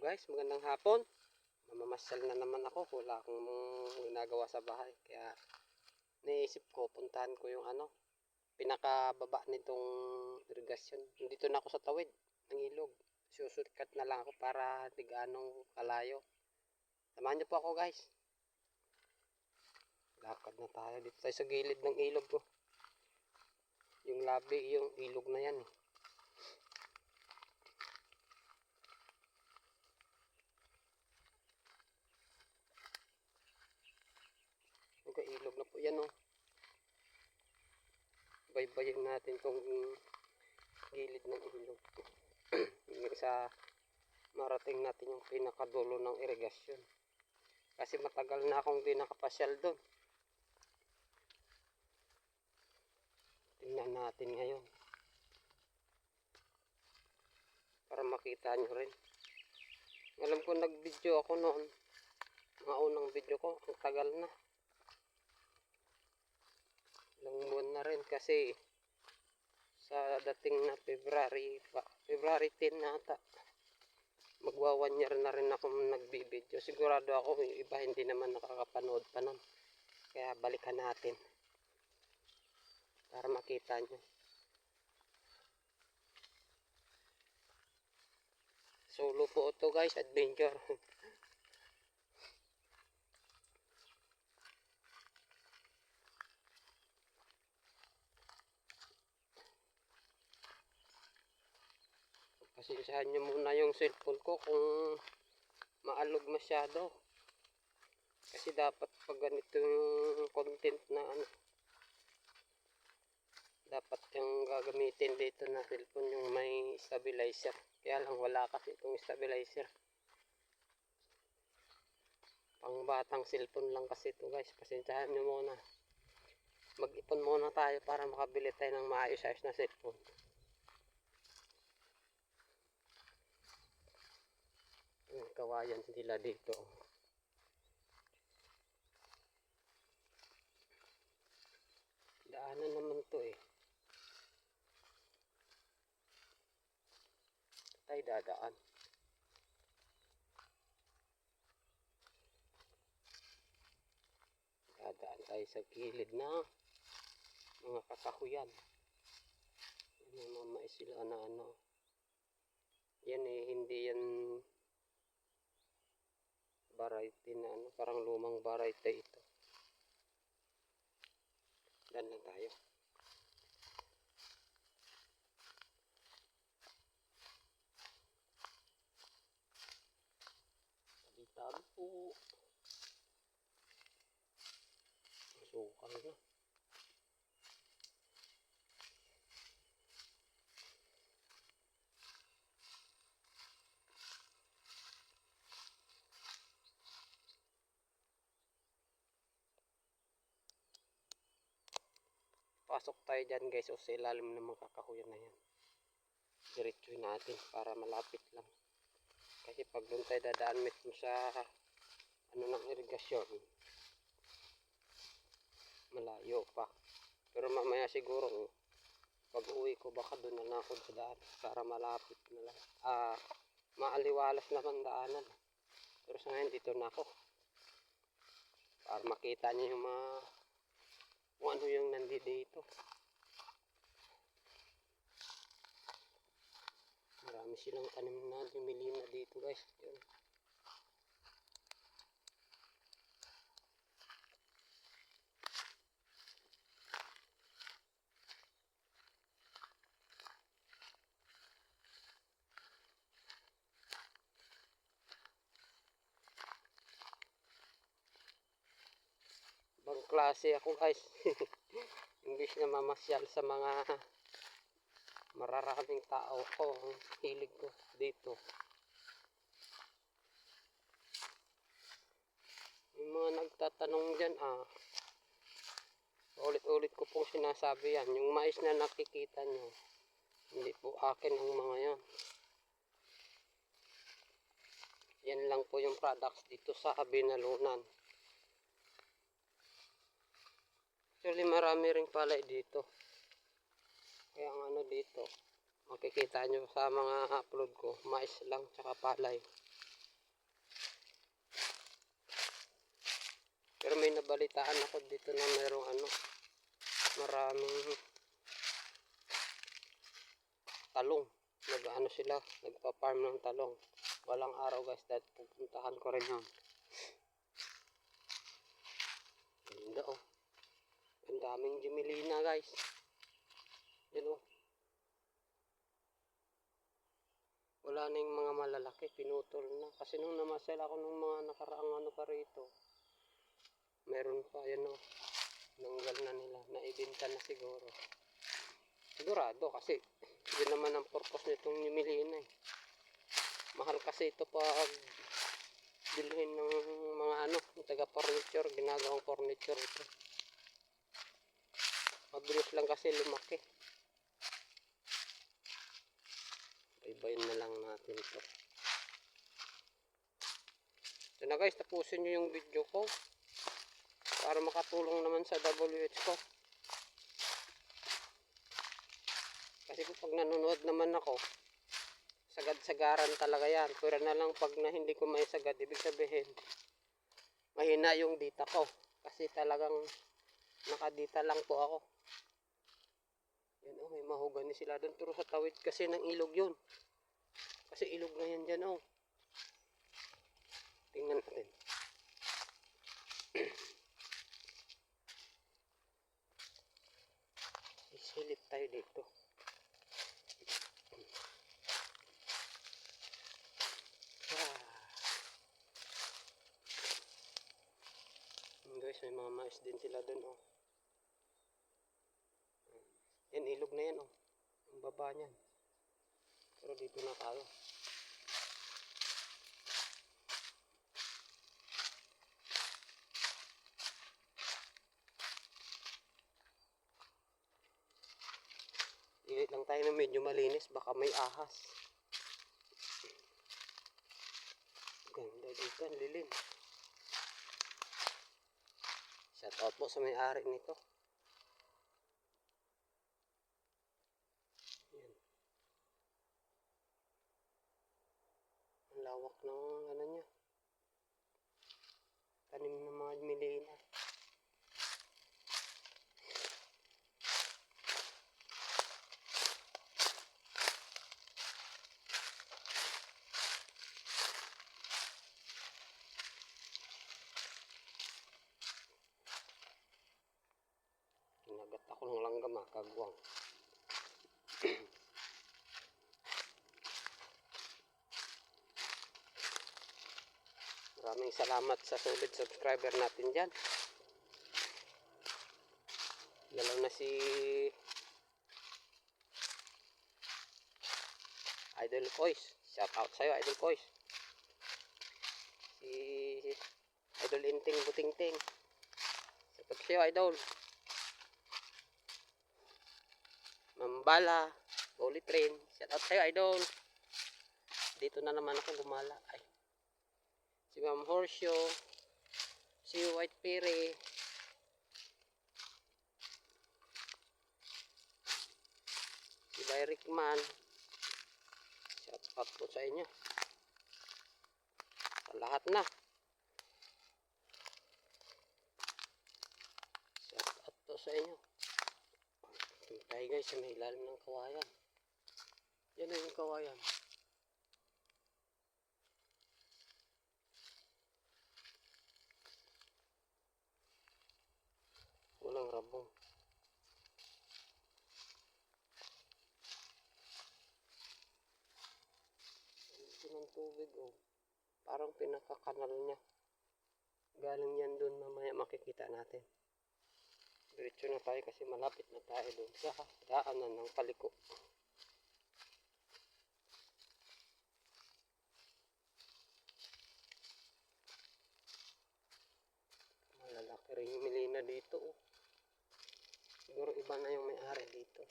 guys, magandang hapon. Mamamasyal na naman ako. Wala akong ginagawa sa bahay. Kaya naisip ko, puntahan ko yung ano, pinakababa nitong irigasyon. Dito na ako sa tawid ng ilog. Susurkat na lang ako para di ganong kalayo. Samahan niyo po ako guys. Lakad na tayo dito tayo sa gilid ng ilog ko. Yung labi, yung ilog na yan eh. Magkailog na po yan oh. Baybayin natin tong gilid ng ilog. Hanggang sa marating natin yung pinakadulo ng irigasyon. Kasi matagal na akong di nakapasyal doon. Tingnan natin ngayon. Para makita nyo rin. Alam ko nag-video ako noon. Mga unang video ko, ang tagal na. Ilang buwan na rin kasi sa dating na February pa, February 10 na ata. Magwa one year na rin ako nagbibideo. Sigurado ako iba hindi naman nakakapanood pa nun. Kaya balikan natin. Para makita nyo. Solo po ito guys, adventure. Pasensyahan nyo muna yung cellphone ko kung maalog masyado. Kasi dapat pag ganito yung content na ano, dapat yung gagamitin dito na cellphone yung may stabilizer. Kaya lang wala kasi itong stabilizer. Pang batang cellphone lang kasi ito guys. Pasensyahan nyo muna. Mag-ipon muna tayo para makabili tayo ng maayos-ayos na cellphone. Yung kawayan nila dito. Daanan naman to eh. Tayo dadaan. Dadaan tayo sa gilid na mga kakahuyan. Yan ang mga maisila na ano. Yan eh, hindi yan variety na ano, parang lumang variety ito. Dan lang tayo. Tabi-tabi po. Masukal na. Pasok tayo dyan guys o sa ilalim ng mga kakahuyan na yan. Diretsuhin natin para malapit lang. Kasi pag doon tayo dadaan mismo sa ano ng irigasyon, malayo pa. Pero mamaya siguro pag uwi ko baka doon na ako sa daan para malapit na lang. Ah, maaliwalas naman daanan. Pero sa ngayon dito na ako. Para makita niyo yung mga kung ano yung nandito dito. Marami silang tanim na lumili na dito guys. Yun. Klase ako guys. English na mamasyal sa mga mararaming tao ko. Ang hilig ko dito. Yung mga nagtatanong dyan ah. Ulit-ulit ko pong sinasabi yan. Yung mais na nakikita nyo. Hindi po akin ang mga yan. Yan lang po yung products dito sa Binalunan. Actually marami rin palay dito. Kaya ang ano dito, makikita nyo sa mga upload ko, mais lang tsaka palay. Pero may nabalitaan ako dito na merong ano, maraming talong. Nag-ano sila, nagpa-farm ng talong. Walang araw guys, dahil pupuntahan ko rin yun. Ganda oh. Daming Jumelina guys. Yan oh. Wala na yung mga malalaki, pinutol na. Kasi nung namasal ako nung mga nakaraang ano pa rito, meron pa, yan o. Nanggal na nila, naibenta na siguro. Sigurado kasi, yun naman ang purpose nitong Numelina eh. Mahal kasi ito pag bilhin ng mga ano, taga furniture, ginagawang furniture ito. Mabilis lang kasi lumaki. Ibayin na lang natin ito. So na guys, tapusin nyo yung video ko. Para makatulong naman sa WH ko. Kasi kung pag nanonood naman ako, sagad-sagaran talaga yan. Pero na lang pag na hindi ko may sagad, ibig sabihin, mahina yung dita ko. Kasi talagang nakadita lang po ako. Yan oh, may mahogani sila doon. Pero sa tawid kasi ng ilog yun. Kasi ilog na yan dyan oh. Tingnan natin. Isilip tayo dito. Ah. Guys, may mga mais din sila doon oh. Yan, ilog na yan oh. Ang baba niyan. Pero dito na tayo. Ilit lang tayo na medyo malinis. Baka may ahas. Ganda dito. Ang lilim. Shout out po sa may-ari nito. Lawak ng ano niya. Tanim ng mga milena. Kinagat ako ng langgam ah, kagwang. Maraming salamat sa solid subscriber natin dyan. Lalo na si Idol Kois. Shout out sa'yo, Idol Kois. Si Idol Inting Butingting. Shout out sa'yo, Idol. Mambala. Holy Train. Shout out sa'yo, Idol. Dito na naman ako gumala. Ay. Si Ma'am Horsio. Si White Pere. Si Byrick Man. Shout out po sa inyo. Sa lahat na. Shout out po sa inyo. Tayo guys sa may ilalim ng kawayan. Yan na yung kawayan. Walang rabong. Ito ng tubig oh. Parang pinakakanal niya. Galing yan doon mamaya makikita natin. Diretso na tayo kasi malapit na tayo doon sa daanan ng paliko. Malalaki rin yung milina dito oh. Iba na yung may-ari dito.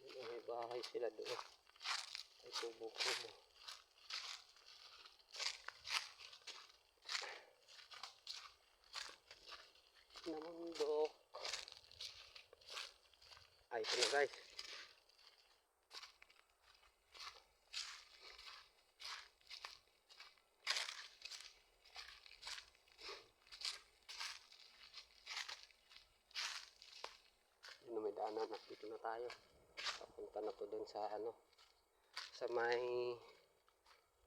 May bahay sila doon. Ay kubo-kubo. Namundok. Ay, ito na guys. na. Dito na tayo. Papunta na to dun sa ano. Sa may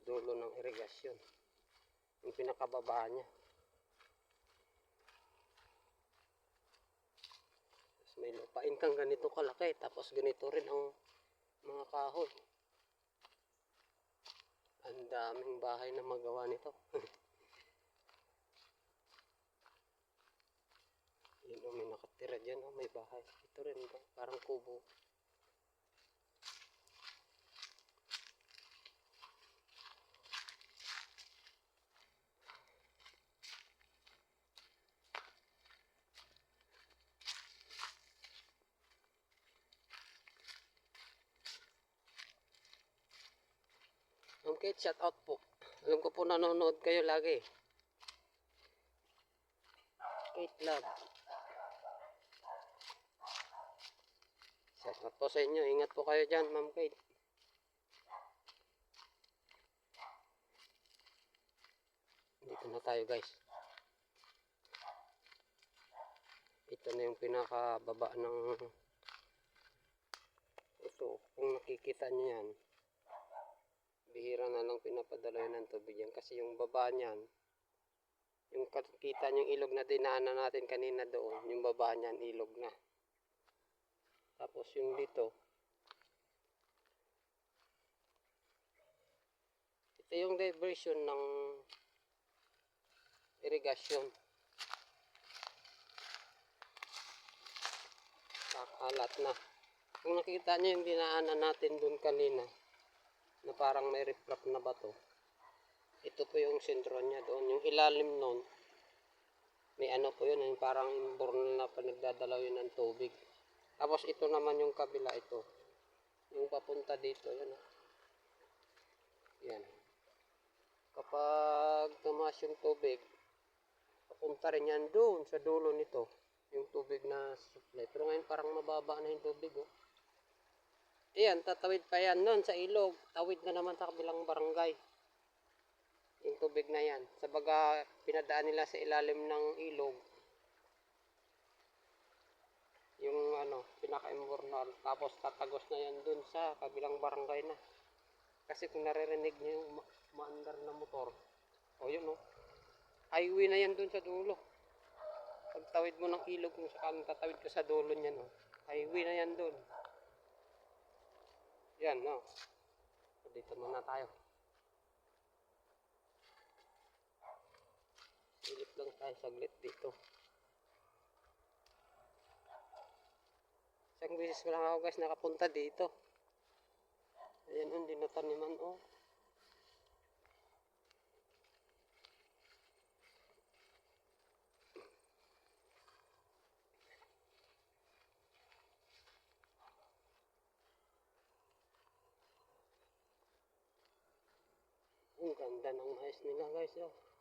dulo ng irigasyon. Yung pinakababa niya. Tapos may lupain kang ganito kalaki. Tapos ganito rin ang mga kahoy. Ang daming bahay na magawa nito. Yun o, may nakatira dyan o, may bahay. Ito rin ba? Parang kubo. Kate, shout out po. Alam ko po nanonood kayo lagi. Kate Love. Out po sa inyo. Ingat po kayo dyan, Ma'am Kate. Dito na tayo guys. Ito na yung pinakababa ng ito. Kung nakikita nyo yan, bihira na lang pinapadala ng tubig yan kasi yung baba niyan yung kita yung ilog na dinaanan natin kanina doon yung baba niyan ilog na tapos yung dito ito yung diversion ng irigasyon kakalat na kung nakita niyo yung dinaanan natin doon kanina na parang may riprap na bato. Ito po yung sentro niya doon. Yung ilalim nun, may ano po yun, yung parang imbornal na panagdadalaw yun ng tubig. Tapos ito naman yung kabila ito. Yung papunta dito, yan. ah. Yan. Kapag tumaas yung tubig, papunta rin yan doon sa dulo nito. Yung tubig na supply. Pero ngayon parang mababa na yung tubig, oh. Ayan, tatawid pa yan nun sa ilog. Tawid na naman sa kabilang barangay. Yung tubig na yan. Sa baga, pinadaan nila sa ilalim ng ilog. Yung ano, pinaka-imbornal. Tapos tatagos na yan dun sa kabilang barangay na. Kasi kung naririnig nyo yung ma- maandar na motor, o yun o, highway na yan dun sa dulo. Pagtawid mo ng ilog kung saan tatawid ka sa dulo niyan, o, highway na yan dun. Yan, no. Dito muna tayo. Silip lang tayo saglit dito. Isang beses ko lang ako guys nakapunta dito. Ayan, hindi na taniman, oh. Ang ganda ng mais nila guys, oh.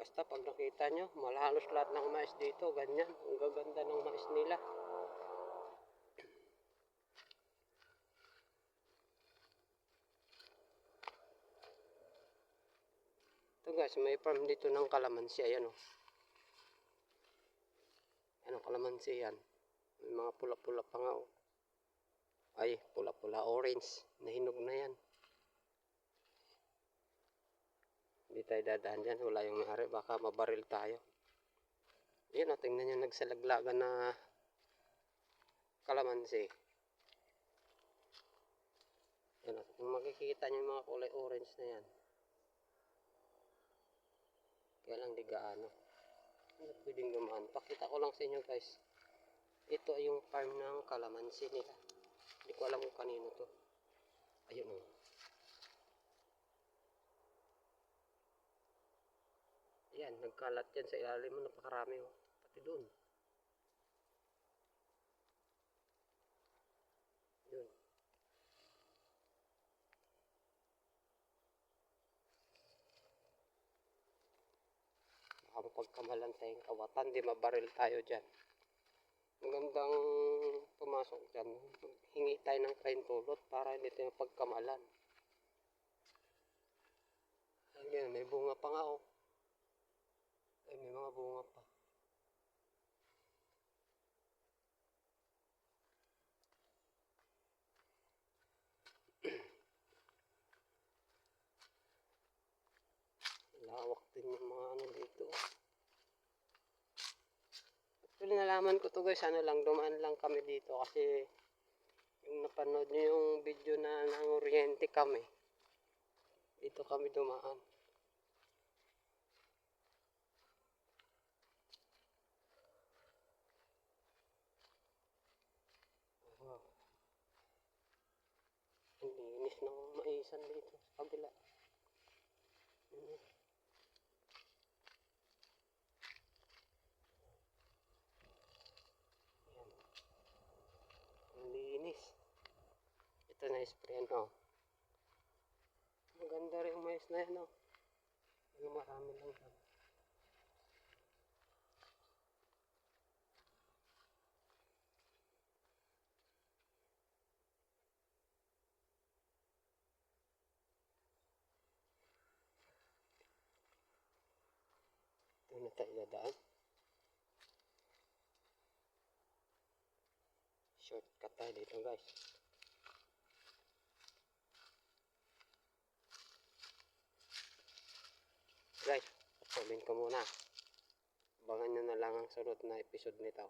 Basta pag nakita nyo, malalos lahat ng mais dito, ganyan. Ang gaganda ng mais nila. Ito guys, may farm dito ng kalamansi. Ayan oh. Ano kalamansi yan? May mga pula-pula pa nga oh. Ay, pula-pula orange. Nahinog na yan. Hindi tayo dadaan dyan. Wala yung nangyari. Baka mabaril tayo. Yan o, tingnan nyo nagsalaglagan na kalamansi. Yan o, kung makikita nyo yung mga kulay orange na yan. Kaya lang di gaano. Hindi pwedeng dumaan. Pakita ko lang sa inyo guys. Ito ay yung farm ng kalamansi nila. Hindi ko alam kung kanino to. Ayun o. Yan, nagkalat yan sa ilalim mo. Napakarami o. Pati doon. Yun. Baka mapagkamalan tayong kawatan. Di mabaril tayo dyan. Magandang pumasok dyan. Hingi tayo ng kain tulot para hindi tayo pagkamalan. Ayan, may bunga pa nga oh bunga pa. Lawak din yung mga ano dito. Actually, nalaman ko to guys, ano lang, dumaan lang kami dito kasi yung napanood nyo yung video na nang oriente kami. Dito kami dumaan. Linis ng maisan dito sa kabila. Mm. Yan. Linis. Ito na sprayan oh. Maganda rin yung mais na yan oh. Yung marami lang tayo dadaan. Shortcut tayo dito guys. Guys, patuloyin ko muna. Abangan nyo na lang ang sunod na episode nito.